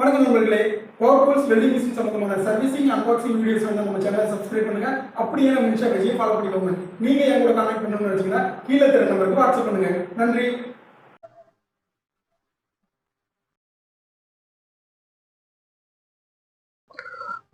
வணக்கம் நண்பர்களே. Powerfuls welding machine சம்பந்தமான சர்வீசிங் அன்பாக்சிங் வீடியோஸ் வந்து நம்ம சேனலை சப்ஸ்கிரைப் பண்ணுங்க. அப்படியே நம்ம இன்ஸ்டா பேஜையும் ஃபாலோ பண்ணிக்கோங்க. நீங்க என் கூட கான்டாக்ட் பண்ணணும்னு நினைச்சீங்கன்னா கீழே தெரிய நம்பருக்கு வாட்ஸ்அப் பண்ணுங்க. நன்றி.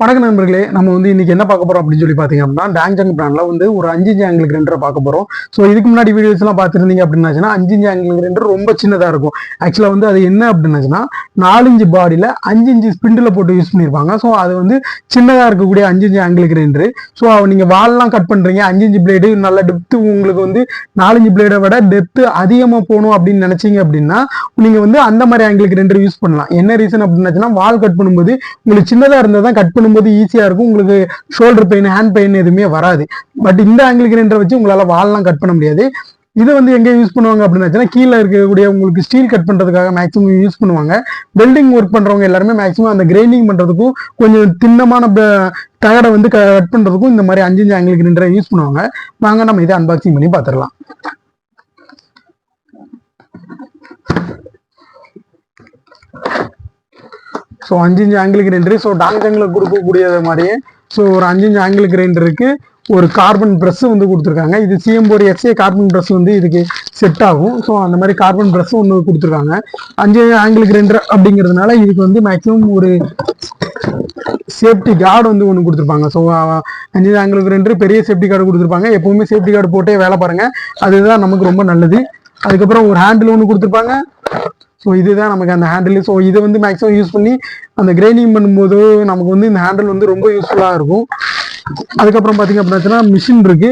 வணக்க நண்பர்களே நம்ம வந்து இன்னைக்கு என்ன பார்க்க போறோம் அப்படின்னு சொல்லி பாத்தீங்க அப்படின்னா டேங்ஜங் பிராண்ட்ல வந்து ஒரு அஞ்சு இன்ச்சு ஆங்கிள் கிரைண்டர் பார்க்க போறோம். ஸோ இதுக்கு முன்னாடி வீடியோஸ் எல்லாம் பார்த்துருந்தீங்க அப்படின்னாச்சுன்னா அஞ்சு இன்ச்சு ஆங்கிள் கிரைண்டர் ரொம்ப சின்னதா இருக்கும். ஆக்சுவலா வந்து அது என்ன அப்படின்னாச்சுன்னா நாலு இன்ச்சு பாடியில அஞ்சு இன்ச்சு ஸ்பிண்டில் போட்டு யூஸ் பண்ணியிருப்பாங்க ஸோ அது வந்து சின்னதா இருக்கக்கூடிய அஞ்சு இன்ச்சு ஆங்கிள் கிரைண்டர் ஸோ நீங்க வால்லாம் கட் பண்றீங்க அஞ்சு இன்ச்சு பிளேடு நல்ல டெப்த்து உங்களுக்கு வந்து நாலஞ்சு பிளேடை விட டெப்த்து அதிகமா போகணும் அப்படின்னு நினைச்சீங்க அப்படின்னா நீங்க வந்து அந்த மாதிரி ஆங்கிள் கிரைண்டர் யூஸ் பண்ணலாம். என்ன ரீசன் அப்படின்னாச்சுன்னா வால் கட் பண்ணும்போது உங்களுக்கு சின்னதா இருந்தால் தான் கட் பண்ணும்போது ஈஸியாக இருக்கும். உங்களுக்கு ஷோல்டர் பெயின் ஹேண்ட் பெயின் எதுவுமே வராது. பட் இந்த ஆங்கிள் கிரைண்டரை வச்சு உங்களால வால்லாம் கட் பண்ண முடியாது. இதை வந்து எங்கே யூஸ் பண்ணுவாங்க அப்படின்னாச்சுன்னா கீழே இருக்கக்கூடிய உங்களுக்கு ஸ்டீல் கட் பண்ணுறதுக்காக மேக்ஸிமம் யூஸ் பண்ணுவாங்க. வெல்டிங் ஒர்க் பண்ணுறவங்க எல்லாருமே மேக்ஸிமம் அந்த கிரைண்டிங் பண்ணுறதுக்கும் கொஞ்சம் திண்ணமான தகடை வந்து கட் பண்ணுறதுக்கும் இந்த மாதிரி அஞ்சு அஞ்சு ஆங்கிள் கிரைண்டரை யூஸ் பண்ணுவாங்க. வாங்க நம்ம இதை அன்பாக்சிங் பண்ணி பார்த்துடலாம். ஸோ அஞ்சு இன்ச்சு ஆங்கிள் கிரைண்டரு ஸோ டாங்ஜங்கில் கொடுக்கக்கூடியது மாதிரியே ஸோ ஒரு அஞ்சு இன்ச்சு ஆங்கிள் கிரைண்டருக்கு ஒரு கார்பன் ப்ரெஸ் வந்து கொடுத்துருக்காங்க. இது சிஎம் ஒரு கார்பன் ப்ரெஸ் வந்து இதுக்கு செட் ஆகும். ஸோ அந்த மாதிரி கார்பன் ப்ரெஸ் ஒன்று கொடுத்துருக்காங்க. அஞ்சு ஆங்கிள் கிரைண்டர் அப்படிங்கிறதுனால இதுக்கு வந்து மேக்ஸிமம் ஒரு சேஃப்டி கார்டு வந்து ஒன்று கொடுத்துருப்பாங்க. ஸோ அஞ்சு ஆங்கிள் கிரைண்டர் பெரிய சேஃப்டி கார்டு கொடுத்துருப்பாங்க. எப்பவுமே சேஃப்டி கார்டு போட்டே வேலை பாருங்க. அதுதான் நமக்கு ரொம்ப நல்லது. அதுக்கப்புறம் ஒரு ஹேண்டில் ஒன்று கொடுத்துருப்பாங்க. ஸோ இதுதான் நமக்கு அந்த ஹேண்டில் ஸோ இதை வந்து மேக்ஸிமம் யூஸ் பண்ணி அந்த கிரைண்டிங் பண்ணும்போது நமக்கு வந்து இந்த ஹேண்டில் வந்து ரொம்ப யூஸ்ஃபுல்லாக இருக்கும். அதுக்கப்புறம் பார்த்தீங்க அப்படின்னா மிஷின் இருக்கு.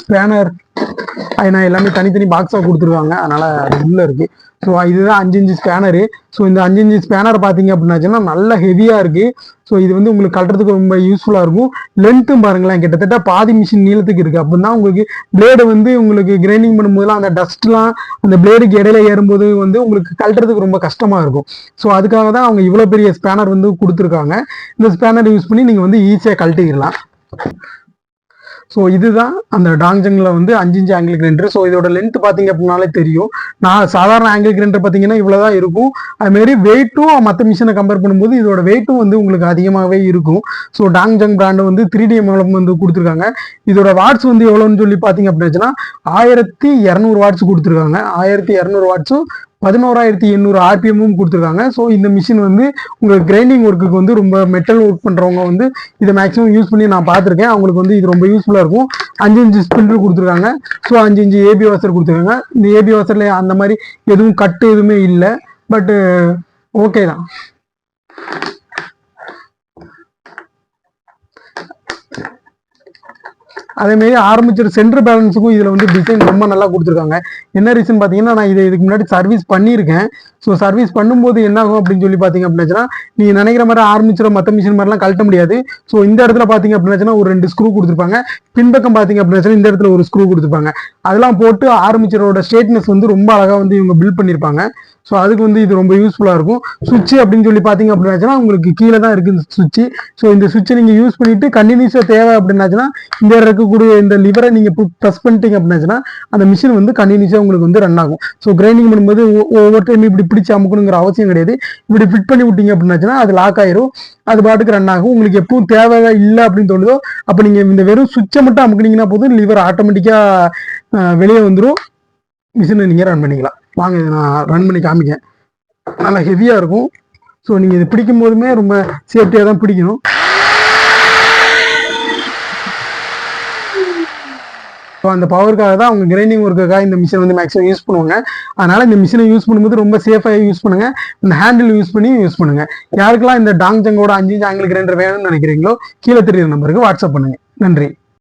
ஸ்பேனர் ஏன்னா எல்லாமே தனித்தனி பாக்ஸாக கொடுத்துருக்காங்க அதனால அது உள்ளே இருக்கு. ஸோ இதுதான் அஞ்சு இன்ச்சு ஸ்பேனரு ஸோ இந்த அஞ்சு இன்ச்சு ஸ்பேனர் பார்த்தீங்க அப்படின்னாச்சுன்னா நல்ல ஹெவியாக இருக்கு. ஸோ இது வந்து உங்களுக்கு கட்டுறதுக்கு ரொம்ப யூஸ்ஃபுல்லாக இருக்கும். லென்த்தும் பாருங்களேன் கிட்டத்தட்ட பாதி மிஷின் நீளத்துக்கு இருக்கு. அப்படின்னா உங்களுக்கு பிளேடு வந்து உங்களுக்கு கிரைண்டிங் பண்ணும்போதெல்லாம் அந்த டஸ்ட்லாம் அந்த பிளேடுக்கு இடையில ஏறும்போது வந்து உங்களுக்கு கழட்டுறதுக்கு ரொம்ப கஷ்டமாக இருக்கும். ஸோ அதுக்காக தான் அவங்க இவ்வளோ பெரிய ஸ்பேனர் வந்து கொடுத்துருக்காங்க. இந்த ஸ்பேனர் யூஸ் பண்ணி நீங்கள் வந்து ஈஸியாக கழட்டிக்கலாம் ஸோ இதுதான் அந்த டாங்ஜங்கில் வந்து அஞ்சு இன்ச்சு ஆங்கிள் கிரைண்டர் ஸோ இதோட லென்த் பார்த்தீங்க அப்படின்னாலே தெரியும். நான் சாதாரண ஆங்கிள் கிரைண்டர் பார்த்தீங்கன்னா இவ்வளோ தான் இருக்கும். அதுமாரி வெயிட்டும் மற்ற மிஷினை கம்பேர் பண்ணும்போது இதோட வெயிட்டும் வந்து உங்களுக்கு அதிகமாகவே இருக்கும். ஸோ டாங்ஜங் பிராண்டு வந்து த்ரீ டி மூலம் வந்து கொடுத்துருக்காங்க. இதோட வாட்ஸ் வந்து எவ்வளோன்னு சொல்லி பார்த்தீங்க அப்படின்னா ஆயிரத்தி இரநூறு வாட்ஸ் கொடுத்துருக்காங்க. ஆயிரத்தி இரநூறு வாட்ஸும் பதினோராயிரத்தி எண்ணூறு ஆர்பிஎம்மும் கொடுத்துருக்காங்க. ஸோ இந்த மிஷின் வந்து உங்களுக்கு கிரைண்டிங் ஒர்க்குக்கு வந்து ரொம்ப மெட்டல் ஒர்க் பண்ணுறவங்க வந்து இதை மேக்ஸிமம் யூஸ் பண்ணி நான் பார்த்துருக்கேன். அவங்களுக்கு வந்து இது ரொம்ப யூஸ்ஃபுல்லாக இருக்கும். அஞ்சு அஞ்சு ஸ்பிண்டர் கொடுத்துருக்காங்க. ஸோ அஞ்சு இஞ்சு ஏபி வாசர் கொடுத்துருக்காங்க. இந்த ஏபி வாசரில் அந்த மாதிரி எதுவும் கட்டு எதுவுமே இல்லை. பட்டு ஓகே தான். அதே மாதிரி ஆரம்பிச்சிரு சென்டர் பேலன்ஸுக்கும் இதில் வந்து டிசைன் ரொம்ப நல்லா கொடுத்துருக்காங்க. என்ன ரீசன் பார்த்தீங்கன்னா நான் இதை இதுக்கு முன்னாடி சர்வீஸ் பண்ணியிருக்கேன். ஸோ சர்வீஸ் பண்ணும்போது என்ன ஆகும் அப்படின்னு சொல்லி பார்த்தீங்க அப்படின்னா நீங்கள் நினைக்கிற மாதிரி ஆரம்பிச்சிட மற்ற மிஷின் மாதிரிலாம் கழட்ட முடியாது. ஸோ இந்த இடத்துல பார்த்தீங்க அப்படின்னா ஒரு ரெண்டு ஸ்க்ரூ கொடுத்துருப்பாங்க. பின்பக்கம் பார்த்தீங்க அப்படின்னா இந்த இடத்துல ஒரு ஸ்க்ரூ கொடுத்துருப்பாங்க. அதெல்லாம் போட்டு ஆரம்பிச்சரோட ஸ்டேட்னஸ் வந்து ரொம்ப அழகாக வந்து இவங்க பில்ட் பண்ணியிருப்பாங்க. ஸோ அதுக்கு வந்து இது ரொம்ப யூஸ்ஃபுல்லாக இருக்கும். சுவிட்ச் அப்படின்னு சொல்லி பார்த்தீங்க அப்படின்னாச்சுன்னா உங்களுக்கு கீழே தான் இருக்குது இந்த சுவிட்சு ஸோ இந்த சுவிட்சை நீங்கள் யூஸ் பண்ணிவிட்டு கண்டினியூஸாக தேவை அப்படின்னாச்சுன்னா இந்த இருக்கக்கூடிய இந்த லிவரை நீங்கள் ப்ரெஸ் பண்ணிட்டீங்க அப்படின்னாச்சுன்னா அந்த மிஷின் வந்து கண்டினியூஸாக உங்களுக்கு வந்து ரன் ஆகும். ஸோ கிரைண்டிங் பண்ணும்போது ஒவ்வொரு டைம் இப்படி பிடிச்சி அமுக்கணுங்கிற அவசியம் கிடையாது. இப்படி ஃபிட் பண்ணி விட்டீங்க அப்படின்னாச்சுன்னா அது லாக் ஆயிரும். அது பாட்டுக்கு ரன் ஆகும். உங்களுக்கு எப்பவும் தேவை இல்லை அப்படின்னு தோணுதோ அப்போ நீங்கள் இந்த வெறும் சுவிட்சை மட்டும் அமுக்குனீங்கன்னா போதும் லிவர் ஆட்டோமேட்டிக்காக வெளியே வந்துடும் மிஷினை நீங்கள் ரன் பண்ணிக்கலாம். வாங்க இதை நான் ரன் பண்ணி காமிக்கேன் நல்லா ஹெவியாக இருக்கும். ஸோ நீங்கள் இது பிடிக்கும் போதுமே ரொம்ப சேஃப்டியாக தான் பிடிக்கணும். ஸோ அந்த பவருக்காக தான் அவங்க கிரைண்டிங் ஒர்க்குக்காக இந்த மிஷின் வந்து மேக்ஸிமம் யூஸ் பண்ணுவாங்க. அதனால் இந்த மிஷினை யூஸ் பண்ணும்போது ரொம்ப சேஃபாக யூஸ் பண்ணுங்கள் இந்த ஹேண்டில் யூஸ் பண்ணி யூஸ் பண்ணுங்கள் யாருக்கெல்லாம் இந்த டாங் ஜங்கோட அஞ்சு ஆங்கிள் கிரைண்டர் வேணும்னு நினைக்கிறீங்களோ கீழே தெரியுற நம்பருக்கு வாட்ஸ்அப் பண்ணுங்க. நன்றி.